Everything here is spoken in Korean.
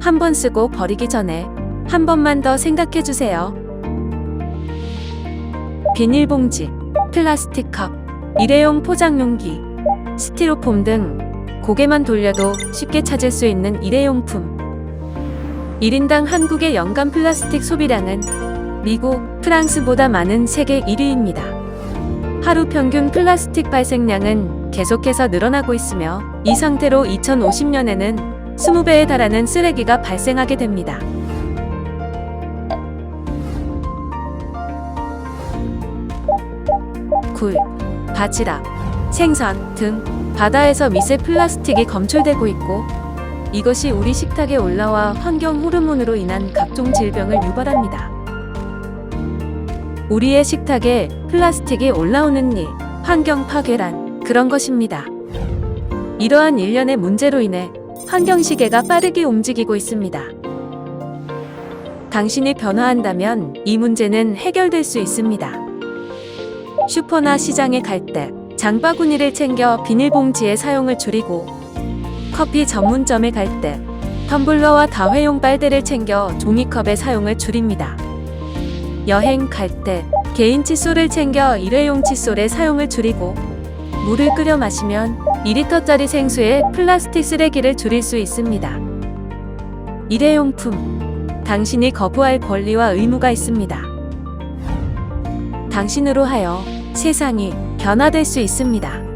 한 번 쓰고 버리기 전에 한 번만 더 생각해 주세요. 비닐봉지, 플라스틱 컵, 일회용 포장용기, 스티로폼 등 고개만 돌려도 쉽게 찾을 수 있는 일회용품. 1인당 한국의 연간 플라스틱 소비량은 미국, 프랑스보다 많은 세계 1위입니다. 하루 평균 플라스틱 발생량은 계속해서 늘어나고 있으며 이 상태로 2050년에는 20배에 달하는 쓰레기가 발생하게 됩니다. 굴, 바지락, 생선 등 바다에서 미세 플라스틱이 검출되고 있고 이것이 우리 식탁에 올라와 환경 호르몬으로 인한 각종 질병을 유발합니다. 우리의 식탁에 플라스틱이 올라오는 일, 환경 파괴란 그런 것입니다. 이러한 일련의 문제로 인해 환경 시계가 빠르게 움직이고 있습니다. 당신이 변화한다면 이 문제는 해결될 수 있습니다. 슈퍼나 시장에 갈 때 장바구니를 챙겨 비닐봉지의 사용을 줄이고 커피 전문점에 갈 때 텀블러와 다회용 빨대를 챙겨 종이컵의 사용을 줄입니다. 여행 갈 때 개인 칫솔을 챙겨 일회용 칫솔의 사용을 줄이고 물을 끓여 마시면 2리터짜리 생수에 플라스틱 쓰레기를 줄일 수 있습니다. 일회용품 당신이 거부할 권리와 의무가 있습니다. 당신으로 하여 세상이 변화될 수 있습니다.